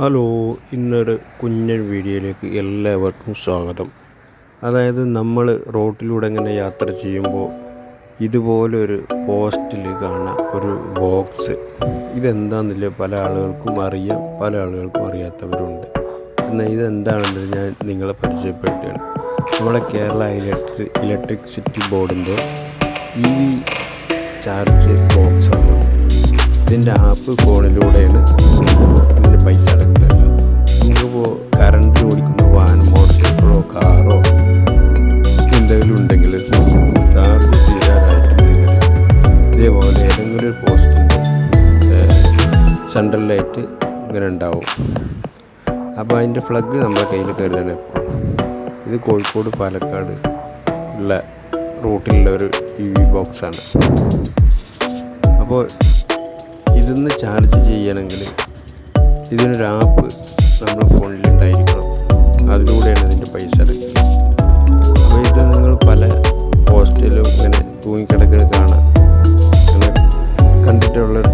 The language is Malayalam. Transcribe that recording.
ഹലോ ഇന്നൊരു കുഞ്ഞൻ വീഡിയോയിലേക്ക് എല്ലാവർക്കും സ്വാഗതം. അതായത് നമ്മൾ റോട്ടിലൂടെ ഇങ്ങനെ യാത്ര ചെയ്യുമ്പോൾ ഇതുപോലൊരു പോസ്റ്റിൽ കാണുന്ന ഒരു ബോക്സ്. ഇതെന്താണെന്നില്ല പല ആളുകൾക്കും അറിയാം പല ആളുകൾക്കും അറിയാത്തവരുണ്ട്. എന്നാൽ ഇതെന്താണെന്ന് ഞാൻ നിങ്ങളെ പരിചയപ്പെടുത്തുകയാണ്. നമ്മുടെ കേരള ഇലക്ട്രി ഇലക്ട്രിസിറ്റി ബോർഡിന്റെ ഇ വി ചാർജ് ബോക്സാണ്. ഇതിന്റെ ആപ്പ് ഫോണിലൂടെയാണ് ഇതിന്റെ പൈസ സെൻട്രൽ ലൈറ്റ് ഇങ്ങനെ ഉണ്ടാവും. അപ്പോൾ അതിന്റെ ഫ്ലഗ് നമ്മുടെ കയ്യിൽ കരുതണം ഇത് കോഴിക്കോട് പാലക്കാട് ഉള്ള റൂട്ടിലുള്ള ഒരു ഇ വി ബോക്സാണ് അപ്പോൾ ഇതിന്ന് ചാർജ് ചെയ്യണമെങ്കിൽ ഇതിനൊരു ആപ്പ് നമ്മുടെ ഫോണിൽ ഉണ്ടായിരിക്കണം. അതിലൂടെയാണ് ഇതിന്റെ പൈസ അടയ്ക്കുന്നത്. അപ്പോൾ ഇത് നിങ്ങൾ പല പോസ്റ്റിലും ഇങ്ങനെ തൂങ്ങിക്കിടക്കുന്നത് കാണാം. അങ്ങനെ അതേമാതിരി